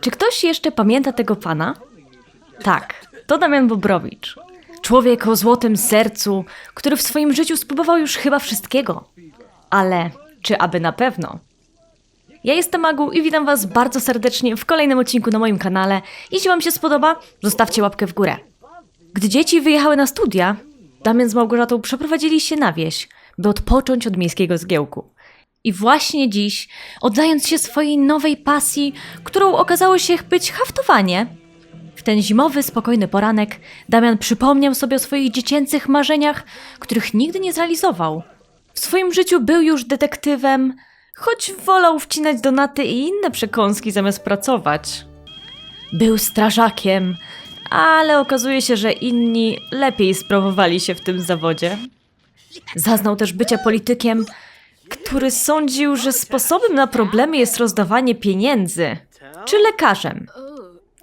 Czy ktoś jeszcze pamięta tego pana? Tak, to Damian Bobrowicz. Człowiek o złotym sercu, który w swoim życiu spróbował już chyba wszystkiego. Ale czy aby na pewno? Ja jestem Agu i witam Was bardzo serdecznie w kolejnym odcinku na moim kanale. Jeśli Wam się spodoba, zostawcie łapkę w górę. Gdy dzieci wyjechały na studia, Damian z Małgorzatą przeprowadzili się na wieś, by odpocząć od miejskiego zgiełku. I właśnie dziś, oddając się swojej nowej pasji, którą okazało się być haftowanie, w ten zimowy, spokojny poranek Damian przypomniał sobie o swoich dziecięcych marzeniach, których nigdy nie zrealizował. W swoim życiu był już detektywem, choć wolał wcinać donaty i inne przekąski zamiast pracować. Był strażakiem, ale okazuje się, że inni lepiej sprawowali się w tym zawodzie. Zaznał też bycia politykiem, który sądził, że sposobem na problemy jest rozdawanie pieniędzy, czy lekarzem,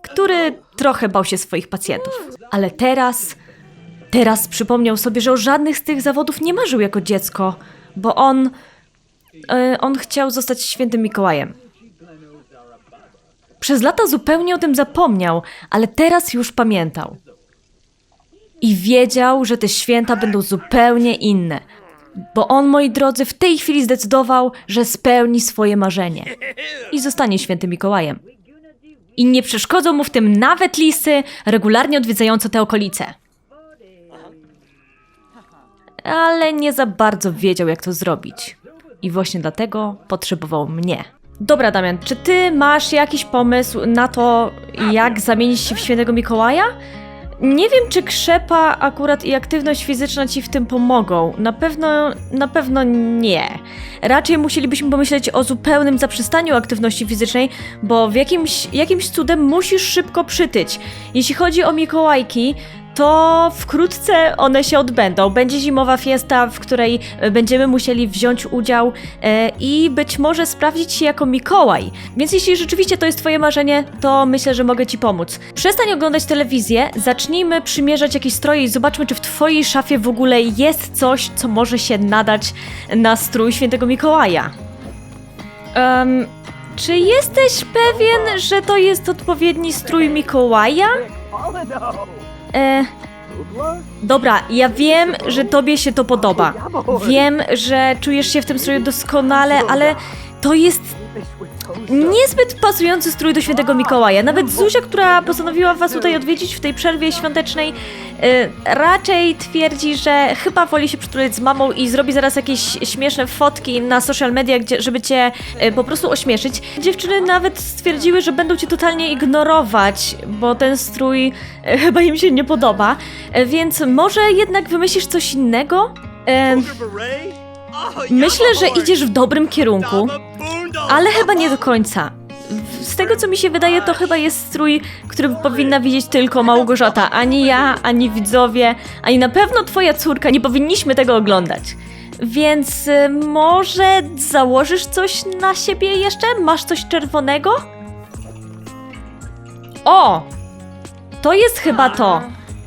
który trochę bał się swoich pacjentów. Ale teraz, teraz przypomniał sobie, że o żadnych z tych zawodów nie marzył jako dziecko, bo on, e, on chciał zostać świętym Mikołajem. Przez lata zupełnie o tym zapomniał, ale teraz już pamiętał. I wiedział, że te święta będą zupełnie inne. Bo on, moi drodzy, w tej chwili zdecydował, że spełni swoje marzenie. I zostanie świętym Mikołajem. I nie przeszkodzą mu w tym nawet lisy regularnie odwiedzające te okolice. Ale nie za bardzo wiedział, jak to zrobić. I właśnie dlatego potrzebował mnie. Dobra, Damian, czy ty masz jakiś pomysł na to, jak zamienić się w świętego Mikołaja? Nie wiem, czy krzepa akurat i aktywność fizyczna ci w tym pomogą. Na pewno, na pewno nie. Raczej musielibyśmy pomyśleć o zupełnym zaprzestaniu aktywności fizycznej, bo w jakimś, jakimś cudem musisz szybko przytyć. Jeśli chodzi o Mikołajki, to wkrótce one się odbędą. Będzie zimowa fiesta, w której e, będziemy musieli wziąć udział e, i być może sprawdzić się jako Mikołaj. Więc jeśli rzeczywiście to jest Twoje marzenie, to myślę, że mogę Ci pomóc. Przestań oglądać telewizję, zacznijmy przymierzać jakieś stroje i zobaczmy, czy w Twojej szafie w ogóle jest coś, co może się nadać na strój świętego Mikołaja. Em, czy jesteś pewien, że to jest odpowiedni strój Mikołaja? E, dobra, ja wiem, że tobie się to podoba. Wiem, że czujesz się w tym stroju doskonale, ale to jest niezbyt pasujący strój do świętego Mikołaja. Nawet Zuzia, która postanowiła was tutaj odwiedzić w tej przerwie świątecznej, e, raczej twierdzi, że chyba woli się przytulać z mamą i zrobi zaraz jakieś śmieszne fotki na social media, gdzie, żeby cię e, po prostu ośmieszyć. Dziewczyny nawet stwierdziły, że będą cię totalnie ignorować, bo ten strój e, chyba im się nie podoba. E, więc może jednak wymyślisz coś innego? E, myślę, że idziesz w dobrym kierunku. Ale chyba nie do końca. Z tego co mi się wydaje, to chyba jest strój, który powinna widzieć tylko Małgorzata. Ani ja, ani widzowie, ani na pewno twoja córka. Nie powinniśmy tego oglądać. Więc y, może założysz coś na siebie jeszcze? Masz coś czerwonego? O! To jest chyba to.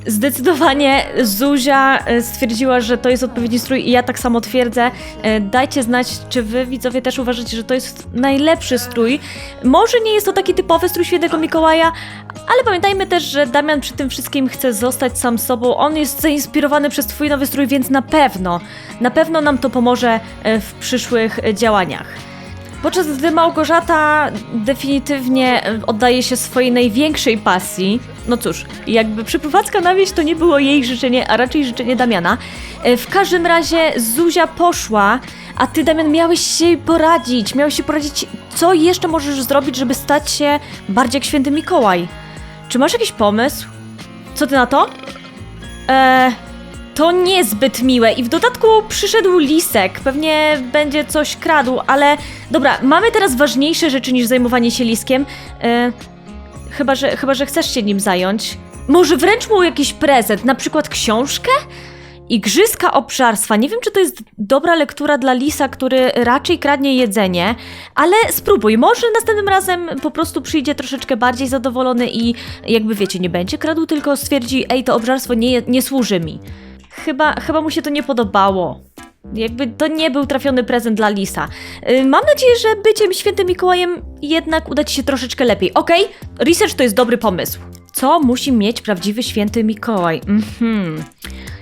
Zdecydowanie Zuzia e, stwierdziła, że to jest odpowiedni strój i ja tak samo twierdzę. E, Dajcie znać, czy wy widzowie też uważacie, że to jest najlepszy strój. Może nie jest to taki typowy strój świętego Mikołaja, ale pamiętajmy też, że Damian przy tym wszystkim chce zostać sam sobą. On jest zainspirowany przez twój nowy strój, więc na pewno, na pewno nam to pomoże e, w przyszłych działaniach. Podczas gdy Małgorzata definitywnie oddaje się swojej największej pasji, no cóż, jakby przeprowadzka na wieś to nie było jej życzenie, a raczej życzenie Damiana. E, W każdym razie Zuzia poszła, a ty Damian miałeś się poradzić, miałeś się poradzić, co jeszcze możesz zrobić, żeby stać się bardziej jak święty Mikołaj. Czy masz jakiś pomysł? Co ty na to? Eee, to niezbyt miłe i w dodatku przyszedł lisek, pewnie będzie coś kradł, ale dobra, mamy teraz ważniejsze rzeczy niż zajmowanie się liskiem. E, chyba, że, chyba, że chcesz się nim zająć. Może wręcz mu jakiś prezent, na przykład książkę? Igrzyska obszarstwa. Nie wiem, czy to jest dobra lektura dla lisa, który raczej kradnie jedzenie, ale spróbuj. Może następnym razem po prostu przyjdzie troszeczkę bardziej zadowolony i jakby wiecie, nie będzie kradł, tylko stwierdzi, ej, to obżarstwo nie, nie służy mi. Chyba, chyba mu się to nie podobało. Jakby to nie był trafiony prezent dla Lisa. Y, Mam nadzieję, że byciem świętym Mikołajem jednak uda ci się troszeczkę lepiej. Okej, research to jest dobry pomysł. Co musi mieć prawdziwy święty Mikołaj? Mhm.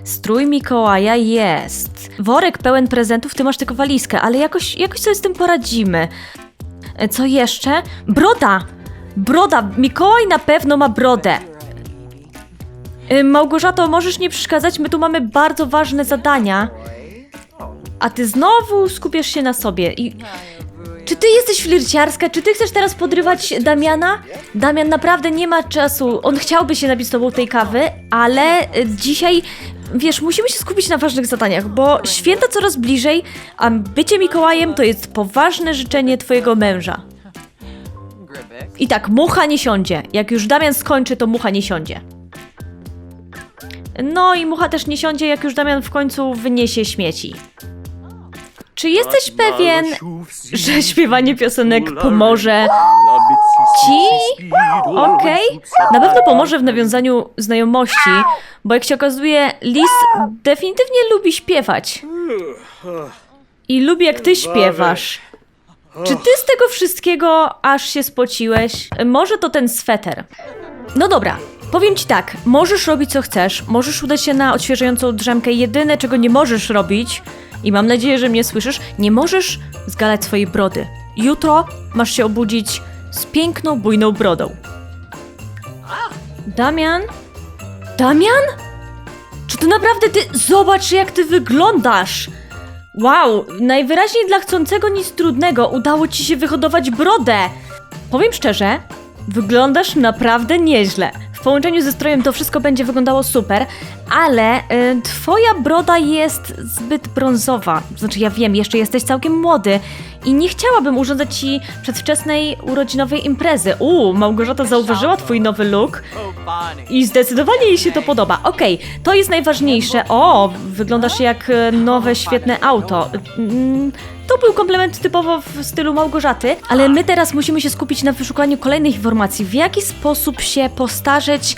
Strój Mikołaja jest. Worek pełen prezentów, ty masz tylko walizkę, ale jakoś, jakoś sobie z tym poradzimy. E, Co jeszcze? Broda! Broda! Mikołaj na pewno ma brodę. Y, Małgorzato, możesz nie przeszkadzać, my tu mamy bardzo ważne zadania. A ty znowu skupiasz się na sobie. I... Czy ty jesteś flirciarska? Czy ty chcesz teraz podrywać Damiana? Damian naprawdę nie ma czasu. On chciałby się napić z tobą tej kawy, ale y, dzisiaj, wiesz, musimy się skupić na ważnych zadaniach, bo święta coraz bliżej, a bycie Mikołajem to jest poważne życzenie twojego męża. I tak, mucha nie siądzie. Jak już Damian skończy, to mucha nie siądzie. No i mucha też nie siądzie, jak już Damian w końcu wyniesie śmieci. Czy jesteś pewien, że śpiewanie piosenek pomoże ci? Okej. Na pewno pomoże w nawiązaniu znajomości, bo jak się okazuje, Lis definitywnie lubi śpiewać. I lubi jak ty śpiewasz. Czy ty z tego wszystkiego aż się spociłeś? Może to ten sweter. No dobra, powiem ci tak, możesz robić co chcesz, możesz udać się na odświeżającą drzemkę. Jedyne, czego nie możesz robić, i mam nadzieję, że mnie słyszysz, nie możesz zgalać swojej brody. Jutro masz się obudzić z piękną, bujną brodą. Damian? Damian? Czy to naprawdę ty? Zobacz, jak ty wyglądasz! Wow, najwyraźniej dla chcącego nic trudnego udało ci się wyhodować brodę. Powiem szczerze, wyglądasz naprawdę nieźle. Połączeniu ze strojem to wszystko będzie wyglądało super, ale y, twoja broda jest zbyt brązowa. Znaczy, ja wiem, jeszcze jesteś całkiem młody i nie chciałabym urządzać ci przedwczesnej urodzinowej imprezy. Uuu, Małgorzata zauważyła twój nowy look i zdecydowanie jej się to podoba. Okej, to jest najważniejsze. O, wyglądasz jak e, nowe, świetne auto. Mm, To był komplement typowo w stylu Małgorzaty, ale my teraz musimy się skupić na wyszukaniu kolejnych informacji. W jaki sposób się postarzeć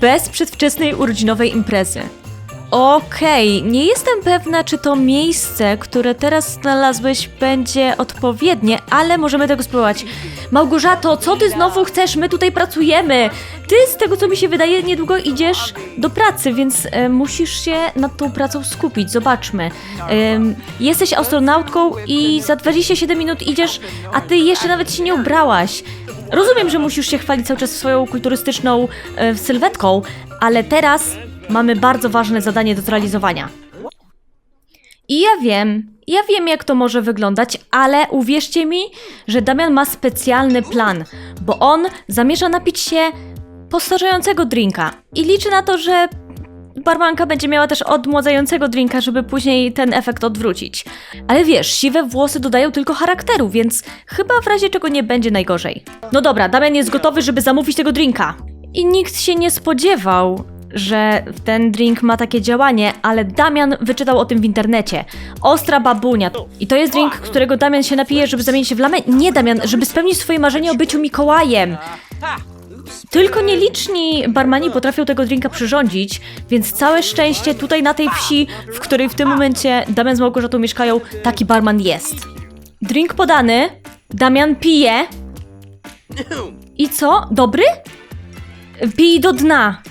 bez przedwczesnej urodzinowej imprezy? Okej, nie jestem pewna, czy to miejsce, które teraz znalazłeś, będzie odpowiednie, ale możemy tego spróbować. Małgorzato, co ty znowu chcesz? My tutaj pracujemy. Ty, z tego co mi się wydaje, niedługo idziesz do pracy, więc e, musisz się nad tą pracą skupić. Zobaczmy. Em, jesteś astronautką i za 27 minut idziesz, a ty jeszcze nawet się nie ubrałaś. Rozumiem, że musisz się chwalić cały czas swoją kulturystyczną e, sylwetką, ale teraz mamy bardzo ważne zadanie do zrealizowania. I ja wiem, ja wiem jak to może wyglądać, ale uwierzcie mi, że Damian ma specjalny plan, bo on zamierza napić się postarzającego drinka i liczy na to, że barmanka będzie miała też odmładzającego drinka, żeby później ten efekt odwrócić. Ale wiesz, siwe włosy dodają tylko charakteru, więc chyba w razie czego nie będzie najgorzej. No dobra, Damian jest gotowy, żeby zamówić tego drinka. I nikt się nie spodziewał, że ten drink ma takie działanie, ale Damian wyczytał o tym w internecie. Ostra babunia. I to jest drink, którego Damian się napije, żeby zamienić się w lamę? Nie, Damian, żeby spełnić swoje marzenie o byciu Mikołajem. Tylko nieliczni barmani potrafią tego drinka przyrządzić, więc całe szczęście tutaj na tej wsi, w której w tym momencie Damian z Małgorzatą mieszkają, taki barman jest. Drink podany, Damian pije. I co? Dobry? Pij do dna.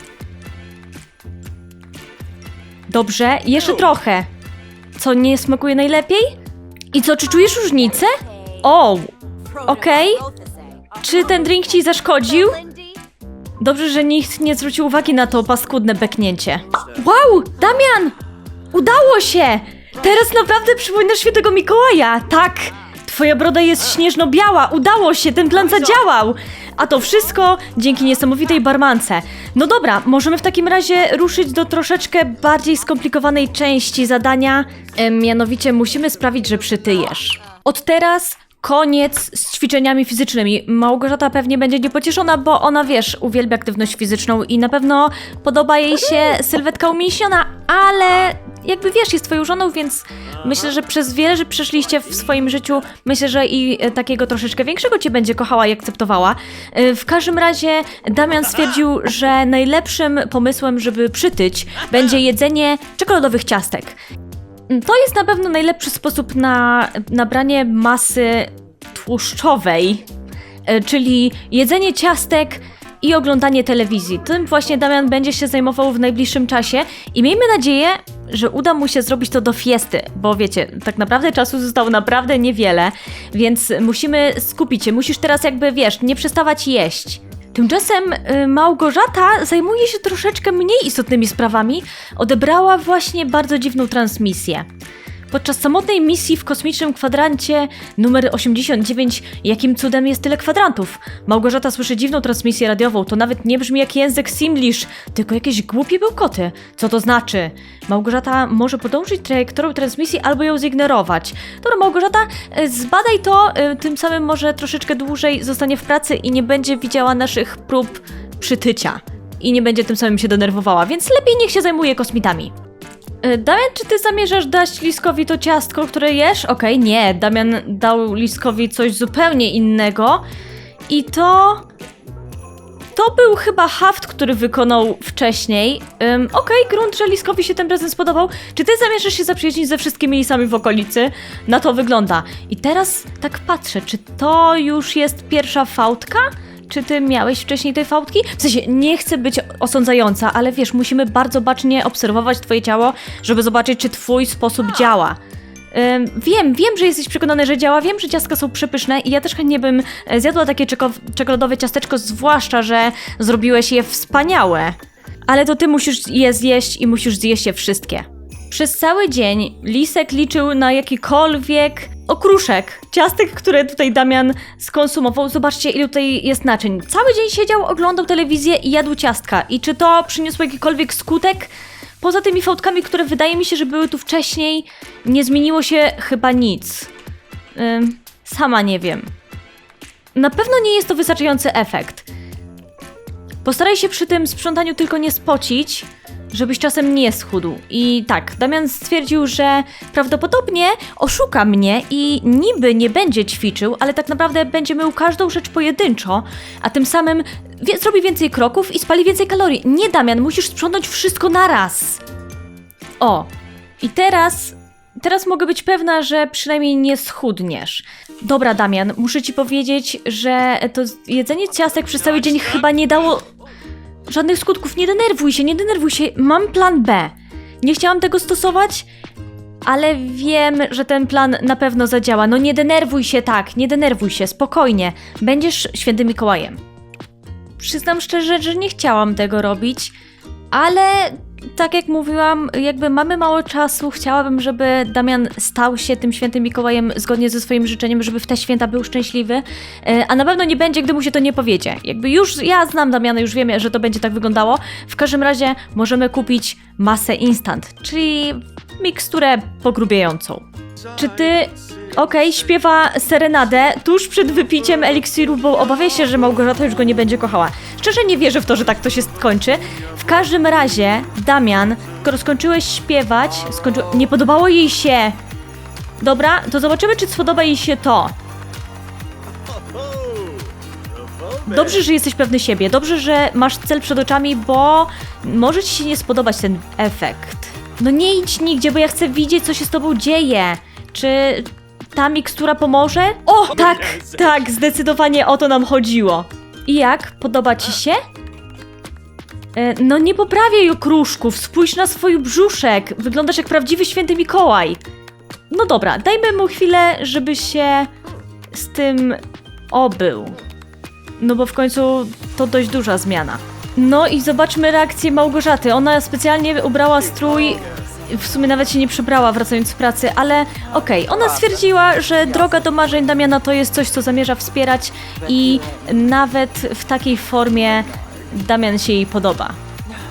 Dobrze, jeszcze trochę. Co, nie smakuje najlepiej? I co, czy czujesz różnicę? O, okej. Czy ten drink ci zaszkodził? Dobrze, że nikt nie zwrócił uwagi na to paskudne beknięcie. Wow, Damian! Udało się! Teraz naprawdę przypominasz świętego Mikołaja, tak! Twoja broda jest śnieżno-biała, udało się, ten plan zadziałał! A to wszystko dzięki niesamowitej barmance. No dobra, możemy w takim razie ruszyć do troszeczkę bardziej skomplikowanej części zadania. E, mianowicie musimy sprawić, że przytyjesz. Od teraz koniec z ćwiczeniami fizycznymi. Małgorzata pewnie będzie niepocieszona, bo ona, wiesz, uwielbia aktywność fizyczną i na pewno podoba jej się sylwetka umięśniona, ale jakby wiesz, jest twoją żoną, więc myślę, że przez wiele, że przeszliście w swoim życiu, myślę, że i e, takiego troszeczkę większego cię będzie kochała i akceptowała. E, W każdym razie Damian stwierdził, że najlepszym pomysłem, żeby przytyć, będzie jedzenie czekoladowych ciastek. To jest na pewno najlepszy sposób na nabranie masy tłuszczowej, e, czyli jedzenie ciastek i oglądanie telewizji. Tym właśnie Damian będzie się zajmował w najbliższym czasie i miejmy nadzieję, że uda mu się zrobić to do fiesty, bo wiecie, tak naprawdę czasu zostało naprawdę niewiele, więc musimy skupić się. Musisz teraz jakby, wiesz, nie przestawać jeść. Tymczasem y, Małgorzata zajmuje się troszeczkę mniej istotnymi sprawami. Odebrała właśnie bardzo dziwną transmisję. Podczas samotnej misji w kosmicznym kwadrancie numer 89, jakim cudem jest tyle kwadrantów? Małgorzata słyszy dziwną transmisję radiową, to nawet nie brzmi jak język Simlish, tylko jakieś głupie bełkoty. Co to znaczy? Małgorzata może podążyć trajektorią transmisji albo ją zignorować. Dobra, Małgorzata, y, zbadaj to, y, tym samym może troszeczkę dłużej zostanie w pracy i nie będzie widziała naszych prób przytycia. I nie będzie tym samym się denerwowała, więc lepiej niech się zajmuje kosmitami. E, Damian, czy ty zamierzasz dać Liskowi to ciastko, które jesz? Okej, nie. Damian dał Liskowi coś zupełnie innego. I to... To był chyba haft, który wykonał wcześniej. Um, Okej, grunt, że Liskowi się ten prezent spodobał. Czy ty zamierzasz się zaprzyjaźnić ze wszystkimi lisami w okolicy? Na to wygląda. I teraz tak patrzę, czy to już jest pierwsza fałdka? Czy ty miałeś wcześniej tej fałdki? W sensie, nie chcę być osądzająca, ale wiesz, musimy bardzo bacznie obserwować twoje ciało, żeby zobaczyć, czy twój sposób działa. Ym, wiem, wiem, że jesteś przekonany, że działa, wiem, że ciastka są przepyszne i ja też chętnie bym e, zjadła takie czeko- czekoladowe ciasteczko, zwłaszcza, że zrobiłeś je wspaniałe. Ale to ty musisz je zjeść i musisz zjeść je wszystkie. Przez cały dzień Lisek liczył na jakikolwiek okruszek, ciastek, które tutaj Damian skonsumował. Zobaczcie, ile tutaj jest naczyń. Cały dzień siedział, oglądał telewizję i jadł ciastka. I czy to przyniosło jakikolwiek skutek? Poza tymi fałdkami, które wydaje mi się, że były tu wcześniej, nie zmieniło się chyba nic. Ym, sama nie wiem. Na pewno nie jest to wystarczający efekt. Postaraj się przy tym sprzątaniu tylko nie spocić, żebyś czasem nie schudł. I tak, Damian stwierdził, że prawdopodobnie oszuka mnie i niby nie będzie ćwiczył, ale tak naprawdę będzie mył każdą rzecz pojedynczo, a tym samym wie- zrobi więcej kroków i spali więcej kalorii. Nie, Damian, musisz sprzątnąć wszystko naraz. O, i teraz. Teraz mogę być pewna, że przynajmniej nie schudniesz. Dobra, Damian, muszę ci powiedzieć, że to jedzenie ciastek przez cały dzień chyba nie dało żadnych skutków. Nie denerwuj się, nie denerwuj się. Mam plan B. Nie chciałam tego stosować, ale wiem, że ten plan na pewno zadziała. No nie denerwuj się tak, nie denerwuj się, spokojnie. Będziesz świętym Mikołajem. Przyznam szczerze, że nie chciałam tego robić, ale tak jak mówiłam, jakby mamy mało czasu, chciałabym, żeby Damian stał się tym świętym Mikołajem zgodnie ze swoim życzeniem, żeby w te święta był szczęśliwy, E, a na pewno nie będzie, gdy mu się to nie powiedzie. Jakby już ja znam Damiana, już wiemy, że to będzie tak wyglądało. W każdym razie możemy kupić masę instant, czyli miksturę pogrubiającą. Czy ty Okej, śpiewa serenadę tuż przed wypiciem eliksiru, bo obawia się, że Małgorzata już go nie będzie kochała. Szczerze nie wierzę w to, że tak to się skończy. W każdym razie, Damian, skoro skończyłeś śpiewać, skończy... nie podobało jej się. Dobra, to zobaczymy, czy spodoba jej się to. Dobrze, że jesteś pewny siebie, dobrze, że masz cel przed oczami, bo może ci się nie spodobać ten efekt. No nie idź nigdzie, bo ja chcę widzieć, co się z tobą dzieje. Czy ta mikstura pomoże? O, tak, tak, zdecydowanie o to nam chodziło. I jak? Podoba ci się? E, No nie poprawiaj okruszków, spójrz na swój brzuszek. Wyglądasz jak prawdziwy święty Mikołaj. No dobra, dajmy mu chwilę, żeby się z tym obył. No bo w końcu to dość duża zmiana. No i zobaczmy reakcję Małgorzaty. Ona specjalnie ubrała strój, w sumie nawet się nie przebrała wracając z pracy, ale okej, ona stwierdziła, że droga do marzeń Damiana to jest coś, co zamierza wspierać i nawet w takiej formie Damian się jej podoba.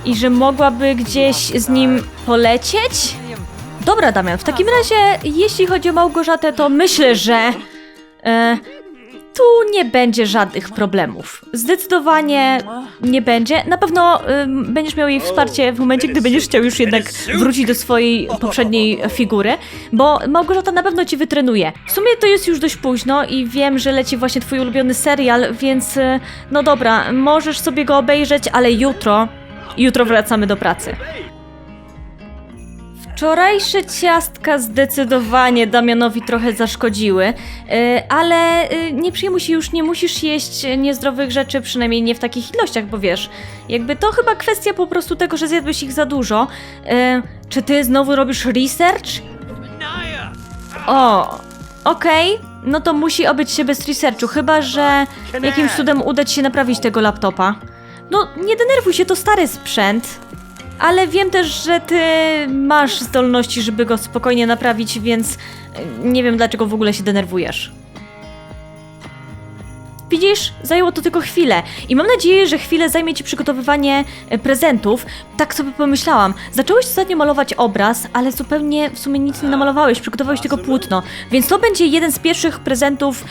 I że mogłaby gdzieś z nim polecieć? Dobra, Damian, w takim razie, jeśli chodzi o Małgorzatę, to myślę, że e, tu nie będzie żadnych problemów. Zdecydowanie nie będzie. Na pewno ym, będziesz miał jej wsparcie w momencie, gdy będziesz chciał już jednak wrócić do swojej poprzedniej figury, bo Małgorzata na pewno cię wytrenuje. W sumie to jest już dość późno i wiem, że leci właśnie twój ulubiony serial, więc y, no dobra, możesz sobie go obejrzeć, ale jutro, jutro wracamy do pracy. Wczorajsze ciastka zdecydowanie Damianowi trochę zaszkodziły, y, ale y, nie przejmuj się, już nie musisz jeść niezdrowych rzeczy, przynajmniej nie w takich ilościach, bo wiesz, jakby to chyba kwestia po prostu tego, że zjadłeś ich za dużo. Y, Czy ty znowu robisz research? O, okej, no to musi obyć się bez researchu, chyba że jakimś cudem uda ci się naprawić tego laptopa. No, nie denerwuj się, to stary sprzęt. Ale wiem też, że ty masz zdolności, żeby go spokojnie naprawić, więc e, nie wiem dlaczego w ogóle się denerwujesz. Widzisz, zajęło to tylko chwilę i mam nadzieję, że chwilę zajmie ci przygotowywanie e, prezentów. Tak sobie pomyślałam. Zacząłeś ostatnio malować obraz, ale zupełnie w sumie nic nie namalowałeś, przygotowałeś tylko płótno. Więc to będzie jeden z pierwszych prezentów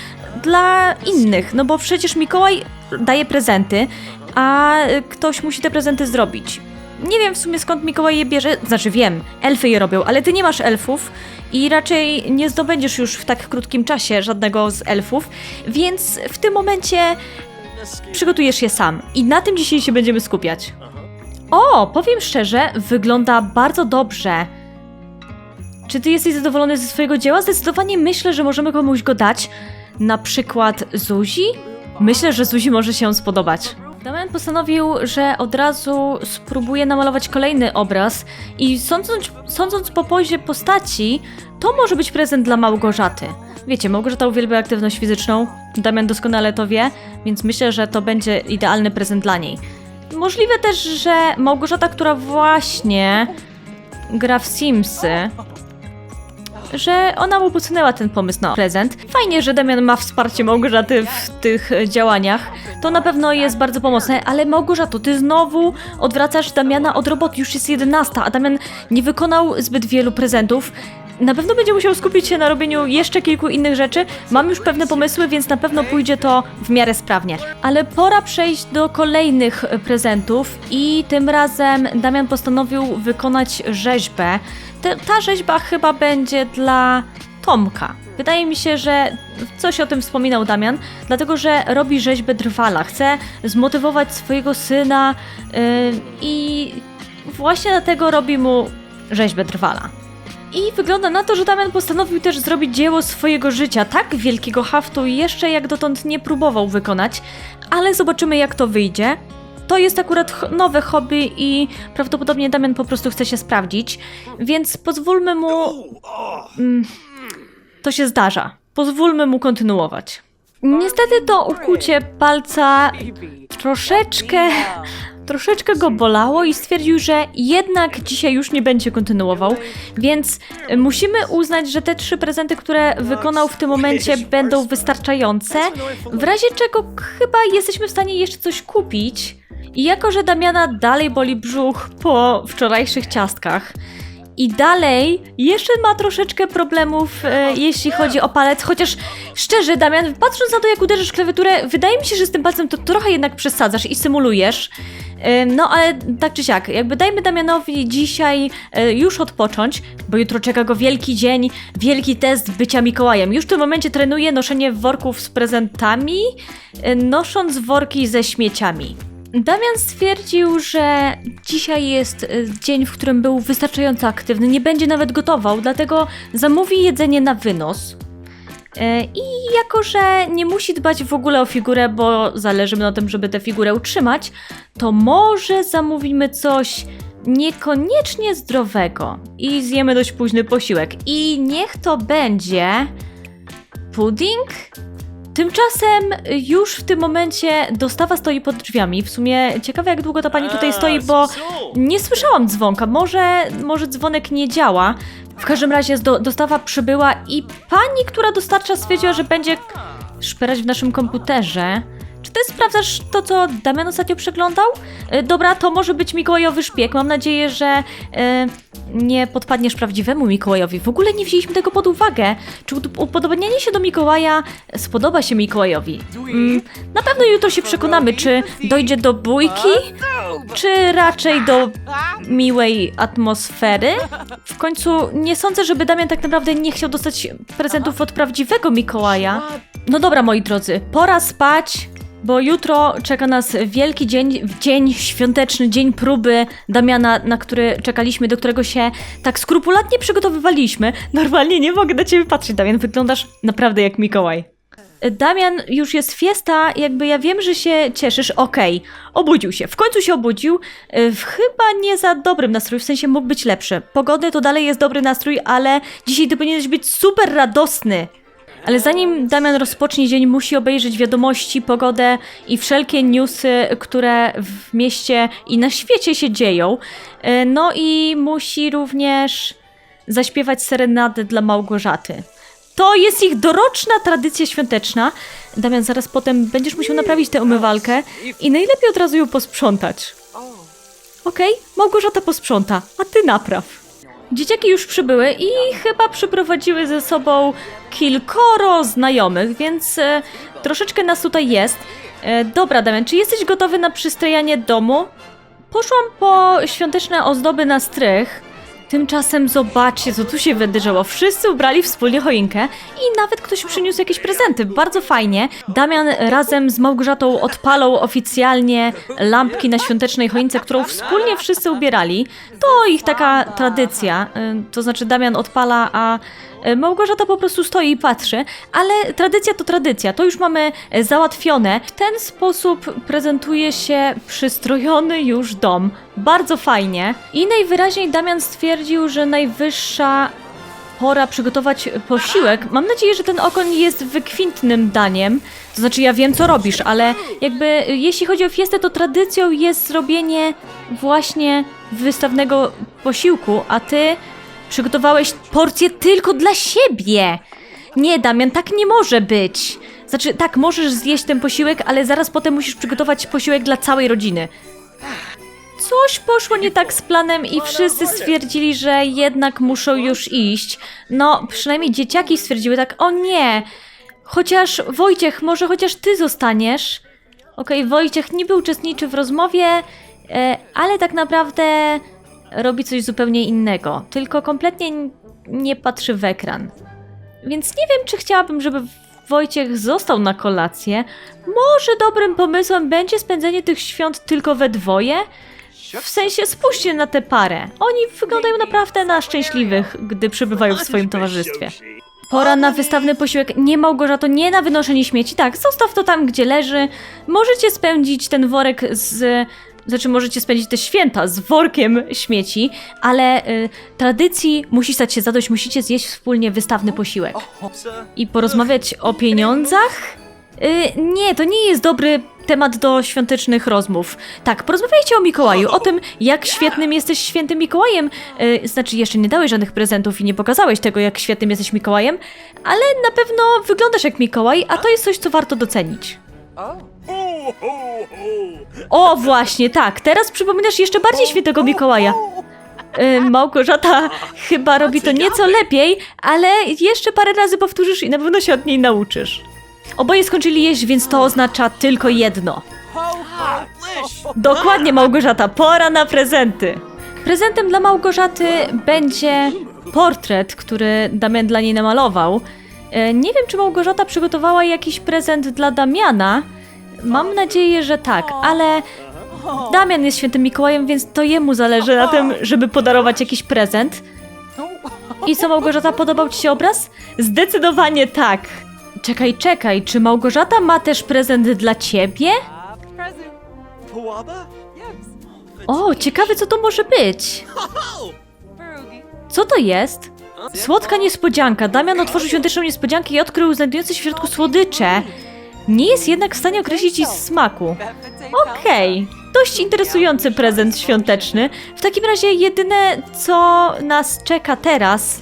dla innych, no bo przecież Mikołaj daje prezenty, a e, ktoś musi te prezenty zrobić. Nie wiem w sumie skąd Mikołaj je bierze, znaczy wiem, elfy je robią, ale ty nie masz elfów i raczej nie zdobędziesz już w tak krótkim czasie żadnego z elfów, więc w tym momencie przygotujesz je sam. I na tym dzisiaj się będziemy skupiać. O, powiem szczerze, wygląda bardzo dobrze. Czy ty jesteś zadowolony ze swojego dzieła? Zdecydowanie myślę, że możemy komuś go dać. Na przykład Zuzi? Myślę, że Zuzi może się spodobać. Damian postanowił, że od razu spróbuje namalować kolejny obraz i sądząc, sądząc po pozie postaci, to może być prezent dla Małgorzaty. Wiecie, Małgorzata uwielbia aktywność fizyczną, Damian doskonale to wie, więc myślę, że to będzie idealny prezent dla niej. Możliwe też, że Małgorzata, która właśnie gra w Simsy, że ona mu podsunęła ten pomysł na prezent. Fajnie, że Damian ma wsparcie Małgorzaty w tych działaniach. To na pewno jest bardzo pomocne, ale Małgorzato, ty znowu odwracasz Damiana od roboty. Już jest 11, a Damian nie wykonał zbyt wielu prezentów. Na pewno będzie musiał skupić się na robieniu jeszcze kilku innych rzeczy. Mam już pewne pomysły, więc na pewno pójdzie to w miarę sprawnie. Ale pora przejść do kolejnych prezentów i tym razem Damian postanowił wykonać rzeźbę. Te, ta rzeźba chyba będzie dla Tomka. Wydaje mi się, że coś o tym wspominał Damian, dlatego że robi rzeźbę drwala. Chce zmotywować swojego syna yy, i właśnie dlatego robi mu rzeźbę drwala. I wygląda na to, że Damian postanowił też zrobić dzieło swojego życia. Tak wielkiego haftu jeszcze jak dotąd nie próbował wykonać, ale zobaczymy jak to wyjdzie. To jest akurat nowe hobby i prawdopodobnie Damian po prostu chce się sprawdzić, więc pozwólmy mu. Mm, to się zdarza. Pozwólmy mu kontynuować. Niestety to ukucie palca troszeczkę. Troszeczkę go bolało i stwierdził, że jednak dzisiaj już nie będzie kontynuował, więc musimy uznać, że te trzy prezenty, które wykonał w tym momencie, będą wystarczające. W razie czego chyba jesteśmy w stanie jeszcze coś kupić. I jako, że Damiana dalej boli brzuch po wczorajszych ciastkach i dalej jeszcze ma troszeczkę problemów, e, jeśli chodzi o palec, chociaż szczerze, Damian, patrząc na to, jak uderzysz klawiaturę, wydaje mi się, że z tym palcem to trochę jednak przesadzasz i symulujesz. E, No ale tak czy siak, jakby dajmy Damianowi dzisiaj e, już odpocząć, bo jutro czeka go wielki dzień, wielki test bycia Mikołajem. Już w tym momencie trenuje noszenie worków z prezentami, e, nosząc worki ze śmieciami. Damian stwierdził, że dzisiaj jest y, dzień, w którym był wystarczająco aktywny, nie będzie nawet gotował, dlatego zamówi jedzenie na wynos. E, I jako, że nie musi dbać w ogóle o figurę, bo zależy mu na tym, żeby tę figurę utrzymać, to może zamówimy coś niekoniecznie zdrowego i zjemy dość późny posiłek. I niech to będzie pudding? Tymczasem już w tym momencie dostawa stoi pod drzwiami. W sumie ciekawe jak długo ta pani tutaj stoi, bo nie słyszałam dzwonka. Może, może dzwonek nie działa. W każdym razie do, dostawa przybyła i pani, która dostarcza stwierdziła, że będzie szperać w naszym komputerze. Ty sprawdzasz to, co Damian ostatnio przeglądał? E, Dobra, to może być Mikołajowy szpieg. Mam nadzieję, że e, nie podpadniesz prawdziwemu Mikołajowi. W ogóle nie wzięliśmy tego pod uwagę. Czy ud- upodobnianie się do Mikołaja spodoba się Mikołajowi? Mm, na pewno jutro się przekonamy, czy dojdzie do bójki, czy raczej do miłej atmosfery. W końcu nie sądzę, żeby Damian tak naprawdę nie chciał dostać prezentów od prawdziwego Mikołaja. No dobra, moi drodzy, pora spać. Bo jutro czeka nas wielki dzień, dzień świąteczny, dzień próby Damiana, na który czekaliśmy, do którego się tak skrupulatnie przygotowywaliśmy. Normalnie nie mogę na ciebie patrzeć, Damian, wyglądasz naprawdę jak Mikołaj. Damian, już jest fiesta, jakby ja wiem, że się cieszysz, okej, obudził się, w końcu się obudził, w chyba nie za dobrym nastroju, w sensie mógł być lepszy. Pogodny to dalej jest dobry nastrój, ale dzisiaj ty powinieneś być super radosny. Ale zanim Damian rozpocznie dzień, musi obejrzeć wiadomości, pogodę i wszelkie newsy, które w mieście i na świecie się dzieją. Y, No i musi również zaśpiewać serenadę dla Małgorzaty. To jest ich doroczna tradycja świąteczna. Damian, zaraz potem będziesz musiał naprawić tę umywalkę i najlepiej od razu ją posprzątać. Okej, Małgorzata posprząta, a ty napraw. Dzieciaki już przybyły i chyba przyprowadziły ze sobą kilkoro znajomych, więc e, troszeczkę nas tutaj jest. E, dobra, Damian, czy jesteś gotowy na przystrojanie domu? Poszłam po świąteczne ozdoby na strych. Tymczasem zobaczcie, co tu się wydarzyło. Wszyscy ubrali wspólnie choinkę i nawet ktoś przyniósł jakieś prezenty. Bardzo fajnie. Damian razem z Małgorzatą odpalą oficjalnie lampki na świątecznej choince, którą wspólnie wszyscy ubierali. To ich taka tradycja. Y, To znaczy Damian odpala, a Małgorzata po prostu stoi i patrzy, ale tradycja to tradycja, to już mamy e, załatwione. W ten sposób prezentuje się przystrojony już dom. Bardzo fajnie. I najwyraźniej Damian stwierdził, że najwyższa pora przygotować posiłek. Mam nadzieję, że ten okon jest wykwintnym daniem. To znaczy, ja wiem, co robisz, ale jakby y, jeśli chodzi o fiestę, to tradycją jest zrobienie właśnie wystawnego posiłku, a ty przygotowałeś porcję tylko dla siebie. Nie, Damian, tak nie może być. Znaczy, tak, możesz zjeść ten posiłek, ale zaraz potem musisz przygotować posiłek dla całej rodziny. Coś poszło nie tak z planem i wszyscy stwierdzili, że jednak muszą już iść. No, przynajmniej dzieciaki stwierdziły tak, o nie, chociaż Wojciech, może chociaż ty zostaniesz. Okej, Wojciech niby uczestniczy w rozmowie, e, ale tak naprawdę robi coś zupełnie innego, tylko kompletnie nie patrzy w ekran. Więc nie wiem, czy chciałabym, żeby Wojciech został na kolację. Może dobrym pomysłem będzie spędzenie tych świąt tylko we dwoje? W sensie spójrzcie na tę parę. Oni wyglądają naprawdę na szczęśliwych, gdy przebywają w swoim towarzystwie. Pora na wystawny posiłek. Nie Małgorzato, nie na wynoszenie śmieci. Tak, zostaw to tam, gdzie leży. Możecie spędzić ten worek z... Znaczy, możecie spędzić te święta z workiem śmieci, ale y, tradycji musi stać się zadość. Musicie zjeść wspólnie wystawny posiłek. I porozmawiać o pieniądzach? Y, nie, to nie jest dobry temat do świątecznych rozmów. Tak, porozmawiajcie o Mikołaju, o tym, jak świetnym jesteś świętym Mikołajem. Y, znaczy, jeszcze nie dałeś żadnych prezentów i nie pokazałeś tego, jak świetnym jesteś Mikołajem, ale na pewno wyglądasz jak Mikołaj, a to jest coś, co warto docenić. O, właśnie, tak, teraz przypominasz jeszcze bardziej świętego Mikołaja. Y, Małgorzata chyba robi to nieco lepiej, ale jeszcze parę razy powtórzysz i na pewno się od niej nauczysz. Oboje skończyli jeść, więc to oznacza tylko jedno. Dokładnie, Małgorzata, pora na prezenty. Prezentem dla Małgorzaty będzie portret, który Damian dla niej namalował. E, Nie wiem, czy Małgorzata przygotowała jakiś prezent dla Damiana. Mam nadzieję, że tak, ale Damian jest świętym Mikołajem, więc to jemu zależy na tym, żeby podarować jakiś prezent. I co, Małgorzata, podobał ci się obraz? Zdecydowanie tak. Czekaj, czekaj, czy Małgorzata ma też prezent dla ciebie? O, ciekawe, co to może być. Co to jest? Słodka niespodzianka. Damian otworzył świąteczną niespodziankę i odkrył znajdujące się w środku słodycze. Nie jest jednak w stanie określić ich smaku. Okej, dość interesujący prezent świąteczny. W takim razie jedyne, co nas czeka teraz,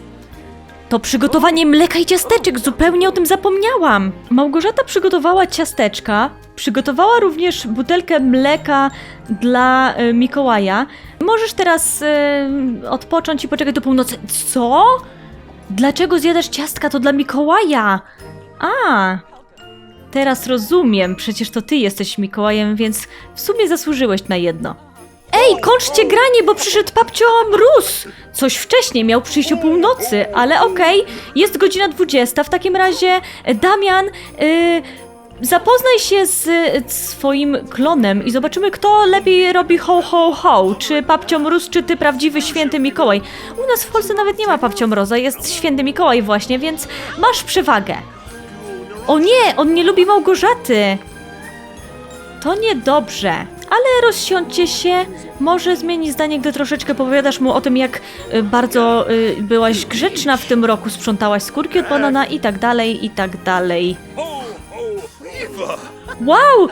to przygotowanie mleka i ciasteczek. Zupełnie o tym zapomniałam. Małgorzata przygotowała ciasteczka, przygotowała również butelkę mleka dla y, Mikołaja. Możesz teraz y, odpocząć i poczekać do północy. Co? Dlaczego zjadasz ciastka? To dla Mikołaja. A, teraz rozumiem. Przecież to ty jesteś Mikołajem, więc w sumie zasłużyłeś na jedno. Ej, kończcie granie, bo przyszedł papcio Mróz! Coś wcześniej miał przyjść o północy, ale okej, jest godzina 20. W takim razie, e, Damian, y, zapoznaj się z y, swoim klonem i zobaczymy, kto lepiej robi ho ho ho. Czy Papcio Mróz, czy ty prawdziwy święty Mikołaj. U nas w Polsce nawet nie ma Papcio Mroza, jest święty Mikołaj właśnie, więc masz przewagę. O nie, on nie lubi Małgorzaty. To niedobrze. Ale rozsiądźcie się. Może zmieni zdanie, gdy troszeczkę powiadasz mu o tym, jak y, bardzo y, byłaś grzeczna w tym roku, sprzątałaś skórki od banana i tak dalej, i tak dalej. Wow!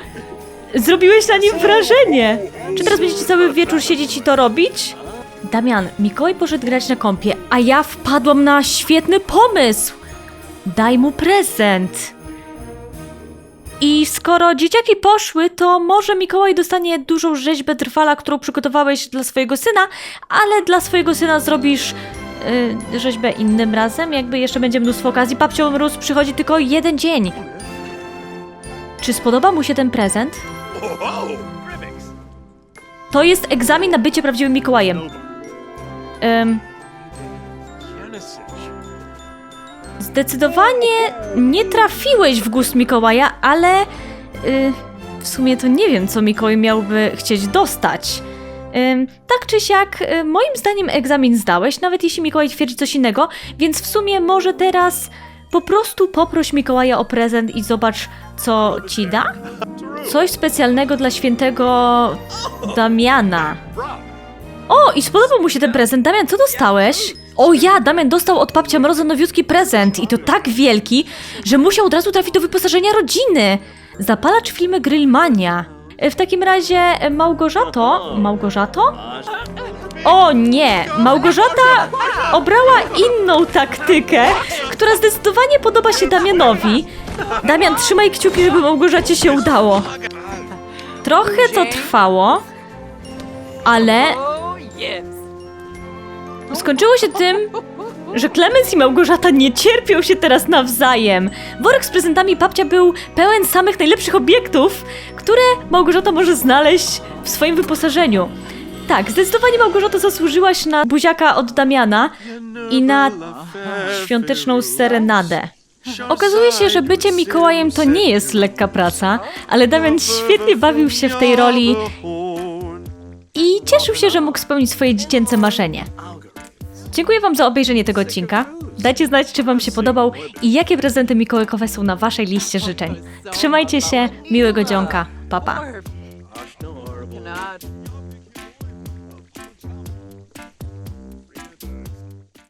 Zrobiłeś na nim wrażenie! Czy teraz będziecie cały wieczór siedzieć i to robić? Damian, Mikołaj poszedł grać na kąpie, a ja wpadłam na świetny pomysł! Daj mu prezent! I skoro dzieciaki poszły, to może Mikołaj dostanie dużą rzeźbę trwala, którą przygotowałeś dla swojego syna, ale dla swojego syna zrobisz yy, rzeźbę innym razem, jakby jeszcze będzie mnóstwo okazji. Babcią Mróz przychodzi tylko jeden dzień. Czy spodoba mu się ten prezent? To jest egzamin na bycie prawdziwym Mikołajem. Ym, zdecydowanie nie trafiłeś w gust Mikołaja, ale y, w sumie to nie wiem, co Mikołaj miałby chcieć dostać. Tak czy siak, y, moim zdaniem egzamin zdałeś, nawet jeśli Mikołaj twierdzi coś innego, więc w sumie może teraz po prostu poproś Mikołaja o prezent i zobacz, co ci da. Coś specjalnego dla świętego Damiana. O, i spodobał mu się ten prezent. Damian, co dostałeś? O ja, Damian dostał od babcia Mroza nowiutki prezent i to tak wielki, że musiał od razu trafić do wyposażenia rodziny. Zapalacz filmy Grillmania. W takim razie, e, Małgorzato... Małgorzato? O nie! Małgorzata obrała inną taktykę, która zdecydowanie podoba się Damianowi. Damian, trzymaj kciuki, żeby Małgorzacie się udało. Trochę to trwało, ale skończyło się tym, że Klemens i Małgorzata nie cierpią się teraz nawzajem. Worek z prezentami babcia był pełen samych najlepszych obiektów, które Małgorzata może znaleźć w swoim wyposażeniu. Tak, zdecydowanie Małgorzata zasłużyłaś na buziaka od Damiana i na świąteczną serenadę. Okazuje się, że bycie Mikołajem to nie jest lekka praca, ale Damian świetnie bawił się w tej roli i cieszył się, że mógł spełnić swoje dziecięce marzenie. Dziękuję Wam za obejrzenie tego odcinka. Dajcie znać, czy Wam się podobał i jakie prezenty mikołajkowe są na Waszej liście życzeń. Trzymajcie się, miłego dzionka. Pa, pa.